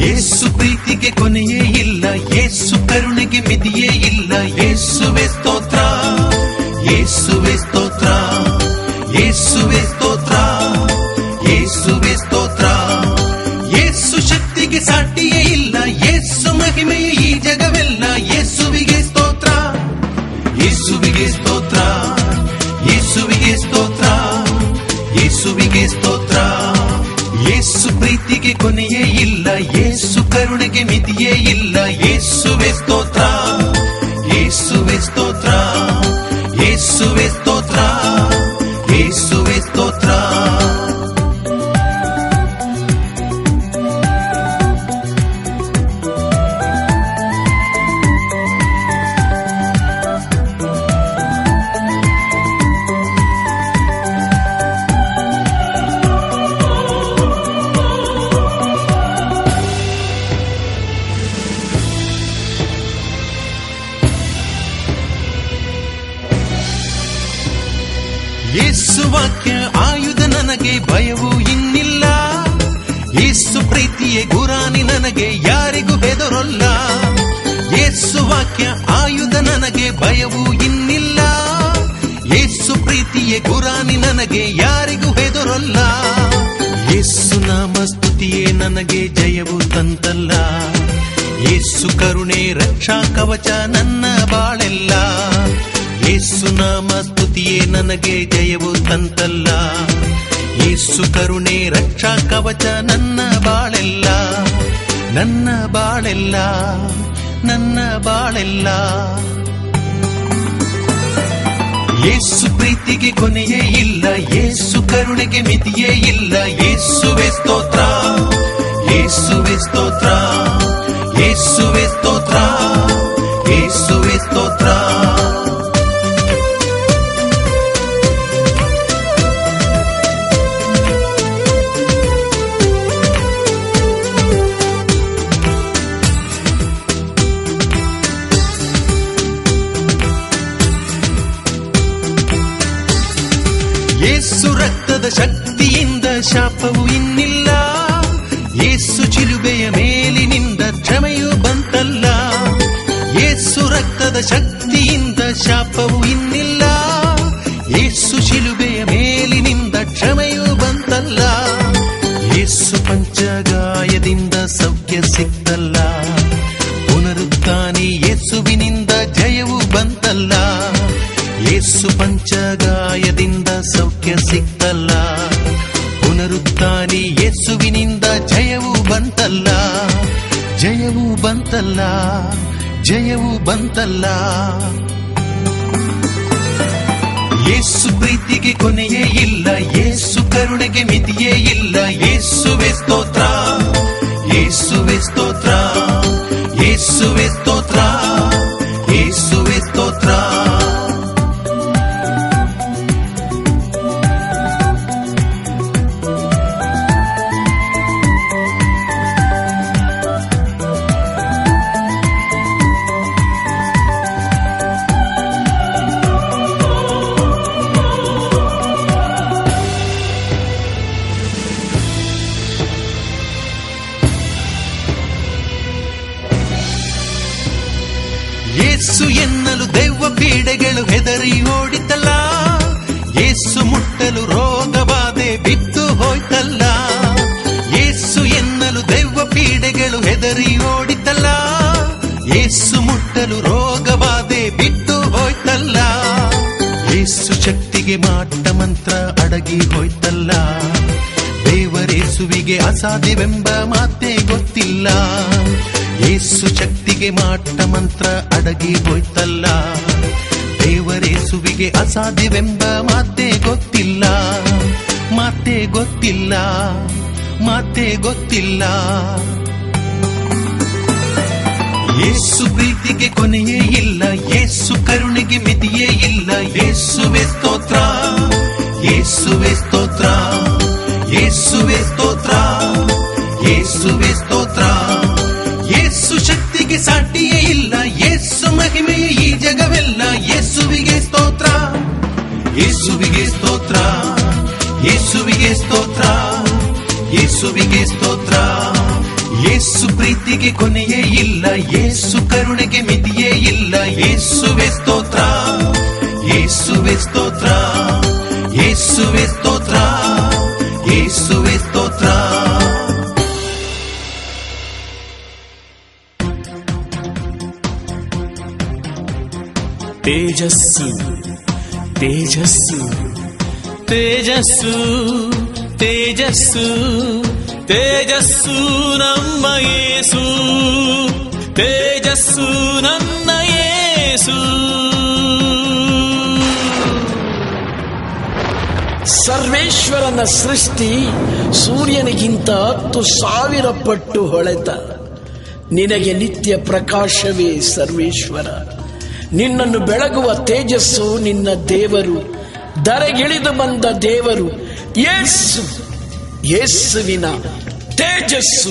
ಯೇಸು ಪ್ರೀತಿಗೆ ಕೊನೆಯೇ ಇಲ್ಲ ಯೇಸು ಕರುಣೆಗೆ ಮಿತಿಯೇ ಇಲ್ಲ ಯೇಸುವೆ ಸ್ತೋತ್ರ ಯೇಸುವೆ ಸ್ತೋತ್ರ ಯೇಸುವೆ ಸ್ತೋತ್ರ ಯೇಸುವೆ ಸ್ತೋತ್ರ ಯೇಸು ಶಕ್ತಿಗೆ ಸಾಟಿಯೇ ಇಲ್ಲ ಯೇಸು ಮಹಿಮೆಯ ಈ ಜಗವೆಲ್ಲ ಯೇಸುವಿಗೆ ಸ್ತೋತ್ರ ಯೇಸುವಿಗೆ ಸ್ತೋತ್ರ ಯೇಸುವಿಗೆ ಸ್ತೋತ್ರ ಯೇಸುವಿಗೆ ಸ್ತೋತ್ರ ಯೇಸು ಪ್ರೀತಿಗೆ ಕೊನೆಯೇ ಇಲ್ಲ ಯೇಸು ಕರುಣೆಗೆ ಮಿತಿಯೇ ಇಲ್ಲ ಯೇಸುವೆ ಸ್ತೋತ್ರ ಯೇಸುವೆ ಸ್ತೋತ್ರ. ಯೇಸು ವಾಕ್ಯ ಆಯುಧ ನನಗೆ ಭಯವು ಇನ್ನಿಲ್ಲ. ಯೇಸು ಪ್ರೀತಿಯೇ ಗುರಾನಿ ನನಗೆ ಯಾರಿಗೂ ಬೆದರೊಲ್ಲ. ಯೇಸು ವಾಕ್ಯ ಆಯುಧ ನನಗೆ ಭಯವು ಇನ್ನಿಲ್ಲ. ಯೇಸು ಪ್ರೀತಿಯೇ ಗುರಾನಿ ನನಗೆ ಯಾರಿಗೂ ಬೆದರೊಲ್ಲ. ಯೇಸು ನಾಮ ಸ್ತುತಿಯೇ ನನಗೆ ಜಯವು ತಂತಲ್ಲ. ಯೇಸು ಕರುಣೆ ರಕ್ಷಾ ಕವಚ ನನ್ನ ಬಾಳೆಲ್ಲ. ಯೇಸು ನಾಮ ಸ್ತುತಿಯೇ ನನಗೆ ಜಯವು ತಂತಲ್ಲ. ಯೇಸು ಕರುಣೆ, ರಕ್ಷಾ ಕವಚ ನನ್ನ ಬಾಳೆಲ್ಲ. ನನ್ನ ಬಾಳೆಲ್ಲ ನನ್ನ ಬಾಳೆಲ್ಲ. ಯೇಸು ಪ್ರೀತಿಗೆ ಕೊನೆಯೇ ಇಲ್ಲ ಯೇಸು ಕರುಣೆಗೆ ಮಿತಿಯೇ ಇಲ್ಲ. ಯೇಸುವೆ ಸ್ತೋತ್ರ ಯೇಸುವೆ ಸ್ತೋತ್ರ ಯೇಸುವೆ ಸ್ತೋತ್ರ. ಶಕ್ತಿಯಿಂದ ಶಾಪವು ಇನ್ನಿಲ್ಲ. ಏಸು ಚಿಲುಬೆಯ ಮೇಲಿನಿಂದ ಕ್ಷಮೆಯು ಬಂತಲ್ಲ. ಏಸು ರಕ್ತದ ಶಕ್ತಿಯಿಂದ ಶಾಪವು ಇನ್ನಿಲ್ಲ. ಏಸು ಶಿಲುಬೆಯ ಮೇಲಿನಿಂದ ಕ್ಷಮೆಯು ಬಂತಲ್ಲ. ಏಸು ಪಂಚಗಾಯದಿಂದ ಸೌಖ್ಯ ಸಿಕ್ತಲ್ಲ. ಪುನರುತ್ಥಾನಿ ಯೇಸುವಿನಿಂದ ಜಯವು ಬಂತಲ್ಲ. ಏಸು ಪಂಚಗಾಯದಿಂದ ಸೌಖ್ಯ ಸಿಕ್ತಲ್ಲ. ಬಂತಲ್ಲ, ಜಯವು ಬಂತಲ್ಲ. ಯೇಸು ಪ್ರೀತಿಗೆ ಕೊನೆಯೇ ಇಲ್ಲ ಯೇಸು ಕರುಣೆಗೆ ಮಿತಿಯೇ ಇಲ್ಲ. ಯೇಸುವೆ ಸ್ತೋತ್ರ, ಏಸುವೆ ಸ್ತೋತ್ರ ಏಸುವೆ ಸ್ತೋತ್ರ. ಯೇಸು ಎನ್ನಲು ದೆವ್ವ ಪೀಡೆಗಳು ಹೆದರಿ ಓಡಿತಲ್ಲ. ಯೇಸು ಮುಟ್ಟಲು ರೋಗ ಬಿದ್ದು ಹೋಯ್ತಲ್ಲ. ಯೇಸು ಎನ್ನಲು ದೆವ್ವ ಪೀಡೆಗಳು ಹೆದರಿ ಓಡಿತಲ್ಲ. ಯೇಸು ಮುಟ್ಟಲು ರೋಗ ಬಿದ್ದು ಹೋಯ್ತಲ್ಲ. ಯೇಸು ಶಕ್ತಿಗೆ ಮಾಟ ಮಂತ್ರ ಅಡಗಿ ಹೋಯ್ತಲ್ಲ. ದೇವರೇಸುವಿಗೆ ಅಸಾಧ್ಯವೆಂಬ ಮಾತೇ ಗೊತ್ತಿಲ್ಲ. ಏಸು ಶಕ್ತಿಗೆ ಮಾಟ ಮಂತ್ರ ಅಡಗಿ ಹೋಯ್ತಲ್ಲ. ದೇವರೇಸುವಿಗೆ ಅಸಾಧ್ಯವೆಂಬ ಮಾತೇ ಗೊತ್ತಿಲ್ಲ. ಮಾತೇ ಗೊತ್ತಿಲ್ಲ. ಮಾತೇ ಗೊತ್ತಿಲ್ಲ. ಏಸು ಪ್ರೀತಿಗೆ ಕೊನೆಯೇ ಇಲ್ಲ. ಯೇಸು ಕರುಣೆಗೆ ಮಿತಿಯೇ ಇಲ್ಲ. ಏಸುವೆ ಸ್ತೋತ್ರ. ಯೇಸುವೆ ಸ್ತೋತ್ರ ಯೇಸುವೆ ಸ್ತೋತ್ರ ಯೇಸುವೆ ಸ್ತೋತ್ರ ಯೇಸು ಶಕ್ತಿಗೆ ಸಾಟಿಯೇ ಇಲ್ಲ ಯೇಸು ಮಹಿಮೆಯ ಈ ಜಗವೆಲ್ಲ ಯೇಸುವಿಗೆ ಸ್ತೋತ್ರ ಯೇಸುವಿಗೆ ಸ್ತೋತ್ರ ಯೇಸುವಿಗೆ ಸ್ತೋತ್ರ ಯೇಸುವಿಗೆ ಸ್ತೋತ್ರ ಯೇಸು ಪ್ರೀತಿಗೆ ಕೊನೆಯೇ ಇಲ್ಲ ಯೇಸು ಕರುಣೆಗೆ ಮಿತಿಯೇ ಇಲ್ಲ ಯೇಸುವೆ ಸ್ತೋತ್ರ ಯೇಸುವೆ ಸ್ತೋತ್ರ ಯೇಸುವೆ ಸ್ತೋತ್ರ ತೇಜಸ್ಸು ತೇಜಸ್ಸು. ತೇಜಸ್ಸು ತೇಜಸ್ಸು ತೇಜಸ್ಸು ನಮ್ಮ ಯೇಸು ತೇಜಸ್ಸು ನನ್ನ ಯೇಸು ಸರ್ವೇಶ್ವರನ ಸೃಷ್ಟಿ ಸೂರ್ಯನಿಗಿಂತ ಹತ್ತು ಸಾವಿರ ಪಟ್ಟು ಹೊಳೆತ. ನಿನಗೆ ನಿತ್ಯ ಪ್ರಕಾಶವೇ ಸರ್ವೇಶ್ವರ. ನಿನ್ನನ್ನು ಬೆಳಗುವ ತೇಜಸ್ಸು ನಿನ್ನ ದೇವರು. ದರೆಗಿಳಿದು ಬಂದ ದೇವರು ಯೇಸು. ಯೇಸುವಿನ ತೇಜಸ್ಸು.